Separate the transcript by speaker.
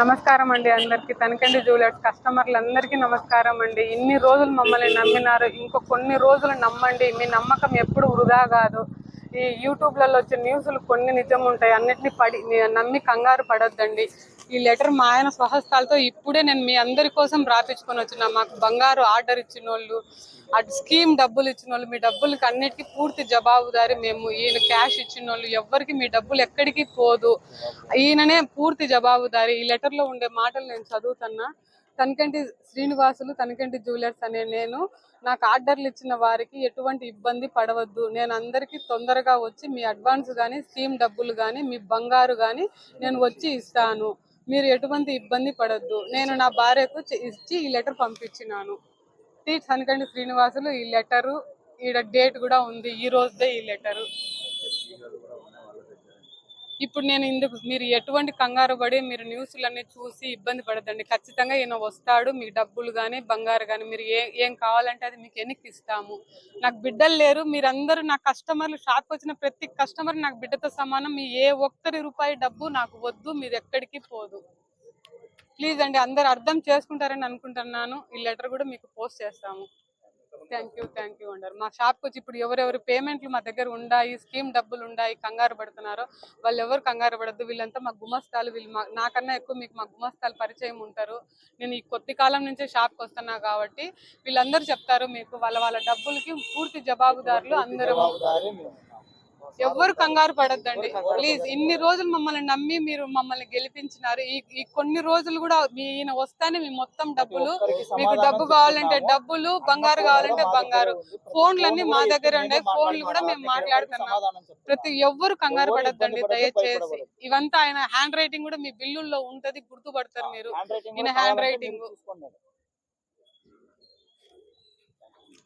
Speaker 1: నమస్కారం అండి అందరికి. తనకండి జ్యువెలర్స్ కస్టమర్లు అందరికీ నమస్కారం అండి. ఇన్ని రోజులు మమ్మల్ని నమ్మినారు. ఇంకో కొన్ని రోజులు నమ్మండి. మీ నమ్మకం ఎప్పుడు వృధా కాదు. ఈ యూట్యూబ్లలో వచ్చే న్యూస్లు కొన్ని నిజం ఉంటాయి. అన్నిటిని పడి నమ్మి కంగారు పడొద్దండి. ఈ లెటర్ మా ఆయన స్వహస్తాలతో ఇప్పుడే నేను మీ అందరి కోసం రాపించుకొని వచ్చిన. మాకు బంగారు ఆర్డర్ ఇచ్చిన వాళ్ళు అటు స్కీమ్ డబ్బులు ఇచ్చిన వాళ్ళు మీ డబ్బులకి అన్నిటికీ పూర్తి జవాబుదారి మేము. ఈయన క్యాష్ ఇచ్చిన వాళ్ళు ఎవ్వరికి మీ డబ్బులు ఎక్కడికి పోదు. ఈయననే పూర్తి జవాబుదారి. ఈ లెటర్లో ఉండే మాటలు నేను చదువుతున్నా. తనకంటి శ్రీనివాసులు తనకంటి జ్యువెలర్స్ అనే నేను నాకు ఆర్డర్లు ఇచ్చిన వారికి ఎటువంటి ఇబ్బంది పడవద్దు. నేను అందరికీ తొందరగా వచ్చి మీ అడ్వాన్స్ కానీ స్కీమ్ డబ్బులు కానీ మీ బంగారు కానీ నేను వచ్చి ఇస్తాను. మీరు ఎటువంటి ఇబ్బంది పడద్దు. నేను నా భార్యకు ఇచ్చి ఈ లెటర్ పంపించినాను. టీ తనకంటి శ్రీనివాసులు ఈ లెటరు ఈడ డేట్ కూడా ఉంది. ఈ రోజుదే ఈ లెటరు. ఇప్పుడు నేను ఇందుకు మీరు ఎటువంటి కంగారు పడి మీరు న్యూస్లన్నీ చూసి ఇబ్బంది పడదండి ఖచ్చితంగా ఈయన వస్తాడు మీ డబ్బులు కానీ బంగారు కానీ మీరు ఏ ఏం కావాలంటే అది మీకు ఎన్నికి ఇస్తాము నాకు బిడ్డలు లేరు మీరందరూ నా కస్టమర్లు షాప్కి వచ్చిన ప్రతి కస్టమర్ నాకు బిడ్డతో సమానం మీ ఏ ఒక్కరి రూపాయి డబ్బు నాకు వద్దు మీరు ఎక్కడికి పోదు. ప్లీజ్ అండి అందరు అర్థం చేసుకుంటారని అనుకుంటున్నాను. ఈ లెటర్ కూడా మీకు పోస్ట్ చేస్తాము. థ్యాంక్ యూ థ్యాంక్ యూ అంటారు మా షాప్కి వచ్చి ఇప్పుడు ఎవరెవరు పేమెంట్లు మా దగ్గర ఉన్నాయి స్కీమ్ డబ్బులు ఉన్నాయి కంగారు పడుతున్నారో వాళ్ళు ఎవరు కంగారు పడద్దు. వీళ్ళంతా మా గుమస్తాలు వీళ్ళు మా నాకన్నా ఎక్కువ మీకు మా గుమస్తాలు పరిచయం ఉంటారు. నేను ఈ కొద్ది కాలం నుంచే షాప్కి వస్తున్నా కాబట్టి వీళ్ళందరూ చెప్తారు మీకు వాళ్ళ వాళ్ళ డబ్బులకి పూర్తి జవాబుదారులు అందరూ. ఎవ్వరు కంగారు పడద్దండి. ప్లీజ్ ఇన్ని రోజులు మమ్మల్ని నమ్మి మీరు మమ్మల్ని గెలిపించినారు. ఈ కొన్ని రోజులు కూడా మీ ఈయన వస్తానే మీ మొత్తం డబ్బులు. మీకు డబ్బు కావాలంటే డబ్బులు బంగారు కావాలంటే బంగారు. ఫోన్లన్నీ మా దగ్గర ఉండే ఫోన్లు కూడా మేము మాట్లాడుతున్నాం. ప్రతి ఎవ్వరు కంగారు పడద్దండి. దయచేసి ఇవంతా ఆయన హ్యాండ్ రైటింగ్ కూడా మీ బిల్లుల్లో ఉంటది. గుర్తుపడతారు మీరు. ఈయన హ్యాండ్ రైటింగ్.